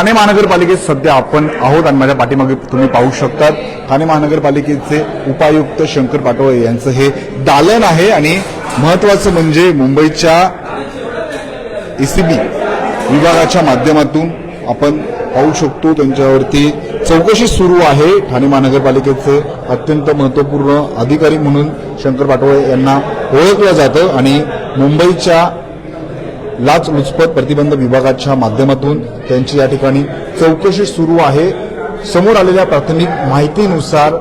ठाणे महानगरपालिकेत सध्या आपण आहोत आणि माझ्या पाठीमागे तुम्ही पाहू शकतात. ठाणे महानगरपालिकेचे उपायुक्त शंकर पाटोळे यांचं हे दालन आहे आणि महत्वाचं म्हणजे मुंबईच्या एसीबी विभागाच्या माध्यमातून आपण पाहू शकतो. त्यांच्यावरती चौकशी सुरू आहे. ठाणे महानगरपालिकेचे अत्यंत महत्त्वपूर्ण अधिकारी म्हणून शंकर पाटोळे यांना ओळखलं जातं आणि मुंबईच्या लाचलुचपत प्रतिबंध विभागाच्या माध्यमातून त्यांची या ठिकाणी चौकशी सुरू आहे. समोर आलेल्या प्राथमिक माहितीनुसार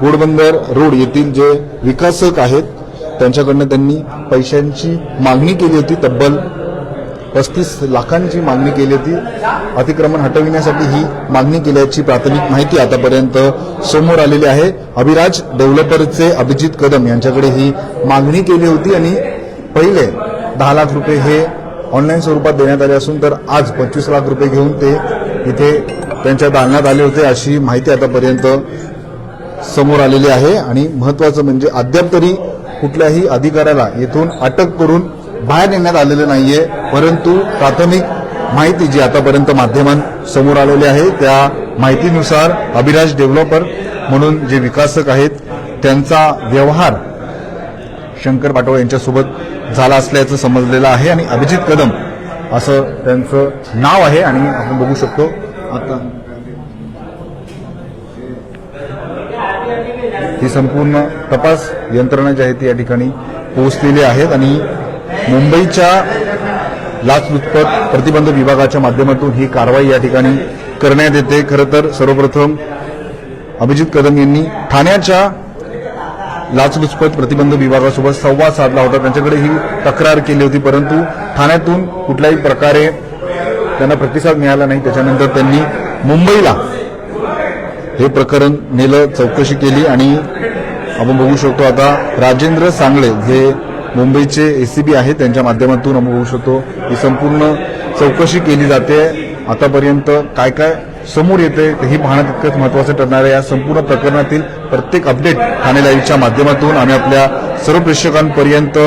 घोडबंदर रोड येथील जे विकासक आहेत त्यांच्याकडनं त्यांनी पैशांची मागणी केली होती तब्बल पस्तीस लाखांची मागणी केली होती. अतिक्रमण हटविण्यासाठी ही मागणी केल्याची प्राथमिक माहिती आतापर्यंत समोर आलेली आहे. अभिराज डेव्हलपरचे अभिजित कदम यांच्याकडे ही मागणी केली होती आणि पहिले दहा लाख रुपये हे ऑनलाईन स्वरूपात देण्यात आले असून तर आज पंचवीस लाख रुपये घेऊन ते इथे त्यांच्या दालनात आले होते अशी माहिती आतापर्यंत समोर आलेली आहे. आणि महत्वाचं म्हणजे अद्याप तरी कुठल्याही अधिकाऱ्याला येथून अटक करून बाहेर नेण्यात आलेलं नाहीये. परंतु प्राथमिक माहिती जी आतापर्यंत माध्यमांसमोर आलेली आहे त्या माहितीनुसार अभिराज डेव्हलपर म्हणून जे विकासक आहेत त्यांचा व्यवहार शंकर पाटोळे यांच्यासोबत झाला असल्याचं समजलेलं आहे आणि अभिजित कदम असं त्यांचं नाव आहे आणि आपण बघू शकतो आता. ही संपूर्ण तपास यंत्रणा जी आहे ती या ठिकाणी पोहोचलेली आहेत आणि मुंबईच्या लाचलुचपत प्रतिबंध विभागाच्या माध्यमातून ही कारवाई या ठिकाणी करण्यात येते. खरं तर सर्वप्रथम अभिजित कदम यांनी ठाण्याच्या लाचलुचपत प्रतिबंध विभागासोबत संवाद साधला होता. त्यांच्याकडे ही तक्रार केली होती परंतु ठाण्यातून कुठल्याही प्रकारे त्यांना प्रतिसाद मिळाला नाही. त्याच्यानंतर त्यांनी मुंबईला हे प्रकरण नेलं चौकशी केली आणि आपण बघू शकतो आता राजेंद्र सांगळे जे मुंबईचे एसीबी आहेत. त्यांच्या माध्यमातून आपण बघू शकतो ही संपूर्ण चौकशी केली जाते. आतापर्यंत काय काय समोर येते हे पाहणं तितकंच महत्वाचं ठरणार आहे. या संपूर्ण प्रकरणातील प्रत्येक अपडेट ठाणे लाईव्हच्या माध्यमातून आम्ही आपल्या सर्व प्रेक्षकांपर्यंत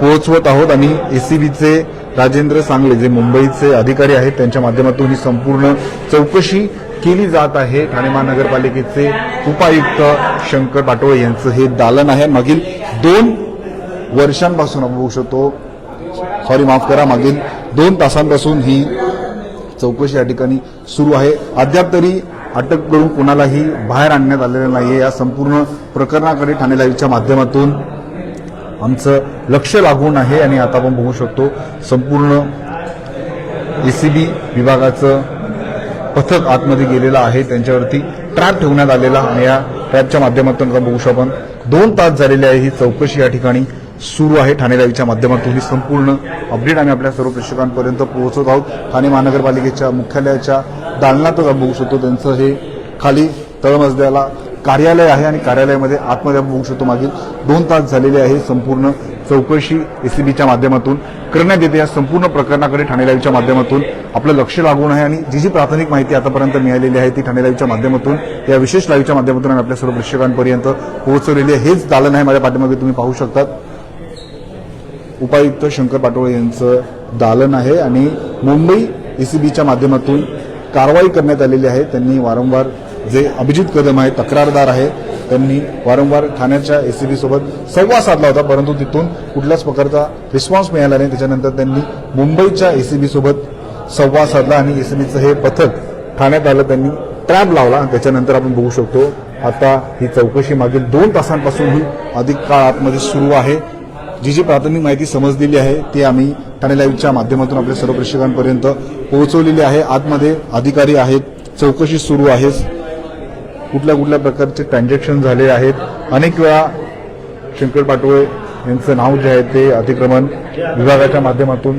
पोहोचवत आहोत. आणि एसीबीचे राजेंद्र सांगले जे मुंबईचे अधिकारी आहेत त्यांच्या माध्यमातून ही संपूर्ण चौकशी केली जात आहे. ठाणे महानगरपालिकेचे उपायुक्त शंकर पाटोळे यांचं हे दालन आहे. मागील दोन वर्षांपासून आपण बघू शकतो. सॉरी माफ करा मागील दोन तासांपासून ही चौकशी या ठिकाणी सुरू आहे. अद्याप तरी अटक करून कोणालाही बाहेर आणण्यात आलेलं नाहीये. या संपूर्ण प्रकरणाकडे ठाणे लाईव्हच्या माध्यमातून आमचं लक्ष लागून आहे आणि आता आपण बघू शकतो संपूर्ण एसीबी विभागाचं पथक आतमध्ये गेलेलं आहे. त्यांच्यावरती ट्रॅप ठेवण्यात आलेला आणि या ट्रॅपच्या माध्यमातून आता बघू शकतो आपण. दोन तास झालेली आहे ही चौकशी या ठिकाणी. सुरू आहे ठाणे लाईव्हच्या माध्यमातून. ही संपूर्ण अपडेट आम्ही आपल्या सर्व प्रेक्षकांपर्यंत पोहोचत आहोत. ठाणे महानगरपालिकेच्या मुख्यालयाच्या दालनातच आपण बघू शकतो. त्यांचं हे खाली तळमजल्याला कार्यालय आहे आणि कार्यालयामध्ये आतमध्ये आपण बघू शकतो. मागील दोन तास झालेले आहे संपूर्ण चौकशी एसीबीच्या माध्यमातून. करण्यात येते या संपूर्ण प्रकरणाकडे ठाणे लाईव्हच्या माध्यमातून आपलं लक्ष लागून आहे आणि जी जी प्राथमिक माहिती आतापर्यंत मिळालेली आहे ती ठाणे लाईव्हच्या माध्यमातून या विशेष लाईव्हच्या माध्यमातून आम्ही आपल्या सर्व प्रेक्षकांपर्यंत पोहोचवलेली आहे. हेच दालन आहे. माझ्या पाठीमागे तुम्ही पाहू शकतात. उपायुक्त शंकर पाटोळे यांचं दालन आहे आणि मुंबई एसीबीच्या माध्यमातून कारवाई करण्यात आलेली आहे. त्यांनी वारंवार जे अभिजित कदम आहे तक्रारदार आहे त्यांनी वारंवार ठाण्याच्या एसीबी सोबत संवाद साधला होता परंतु तिथून कुठल्याच प्रकारचा रिस्पॉन्स मिळाला नाही. त्याच्यानंतर त्यांनी मुंबईच्या एसीबी सोबत संवाद साधला आणि एसीबीचं हे पथक ठाण्यात आलं त्यांनी ट्रॅप लावला. आणि त्याच्यानंतर आपण बघू शकतो आता ही चौकशी मागील दोन तासांपासून ही अधिक काळ आतमध्ये सुरू आहे. जी जी प्राथमिक माहिती समजलेली आहे ती आम्ही ठाणे लाईव्हच्या माध्यमातून आपल्या सर्व प्रेक्षकांपर्यंत पोहोचवलेली आहे. आतमध्ये अधिकारी आहेत चौकशी सुरू आहे. कुठल्या कुठल्या प्रकारचे ट्रान्झॅक्शन झाले आहेत. अनेक वेळा शंकर पाटोळे यांचं नाव जे आहे ते अतिक्रमण विभागाच्या माध्यमातून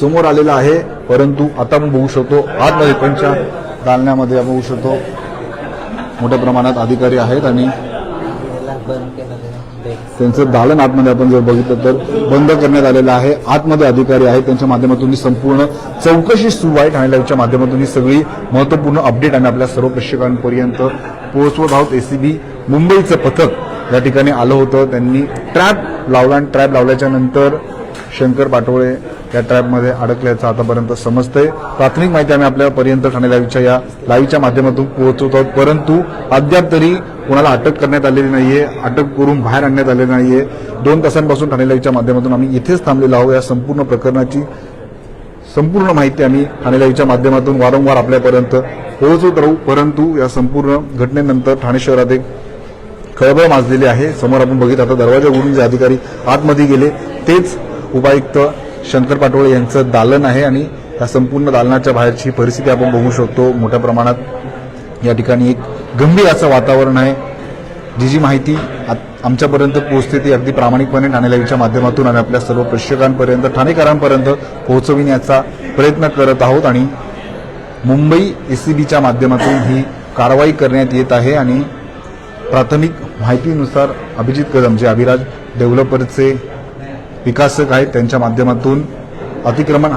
समोर आलेलं आहे. परंतु आता आपण बघू शकतो आतमध्ये त्यांच्या दालण्यामध्ये आपण बघू शकतो. मोठ्या प्रमाणात अधिकारी आहेत आणि त्यांचं दालन आतमध्ये आपण जर बघितलं तर बंद करण्यात आलेलं आहे. आतमध्ये अधिकारी आहेत त्यांच्या माध्यमातून संपूर्ण चौकशी सुरू आहे. ठाणे लाईव्हच्या माध्यमातून ही सगळी महत्त्वपूर्ण अपडेट आम्ही आपल्या सर्व प्रेक्षकांपर्यंत पोहोचवत आहोत. एसीबी मुंबईचं पथक या ठिकाणी आलं होतं. त्यांनी ट्रॅप लावला आणि ट्रॅप लावल्याच्या नंतर शंकर पाटोळे या ट्रॅपमध्ये अडकल्याचं आतापर्यंत समजतंय. प्राथमिक माहिती आम्ही आपल्यापर्यंत ठाणे लाईव्हच्या या लाईव्हच्या माध्यमातून पोहोचवत आहोत. परंतु अद्याप तरी कोणाला अटक करण्यात आलेली नाहीये अटक करून बाहेर आणण्यात आलेली नाहीये. दोन तासांपासून ठाणे लाईव्हच्या माध्यमातून आम्ही इथेच थांबलेलो आहोत. या संपूर्ण प्रकरणाची संपूर्ण माहिती आम्ही ठाणे लाईव्हच्या माध्यमातून वारंवार आपल्यापर्यंत पोहोचवत राहू. परंतु या संपूर्ण घटनेनंतर ठाणे शहरात एक खळबळ माजलेली आहे. समोर आपण बघित आता दरवाजा उघडून जे अधिकारी आतमध्ये गेले तेच उपायुक्त शंकर पाटोळे यांचं दालन आहे. आणि या संपूर्ण दालनाच्या बाहेरची परिस्थिती आपण बघू शकतो. मोठ्या प्रमाणात या ठिकाणी एक गंभीर असं वातावरण आहे. जी जी माहिती आमच्यापर्यंत पोहोचते ती अगदी प्रामाणिकपणे ठाणे लाईव्हच्या माध्यमातून आम्ही आपल्या सर्व प्रेक्षकांपर्यंत ठाणेकरांपर्यंत पोहोचविण्याचा प्रयत्न करत आहोत आणि मुंबई एसीबीच्या माध्यमातून ही कारवाई करण्यात येत आहे आणि प्राथमिक माहितीनुसार अभिजित कदम जे अभिराज डेव्हलपरचे विकासक आहेत त्यांच्या माध्यमातून अतिक्रमण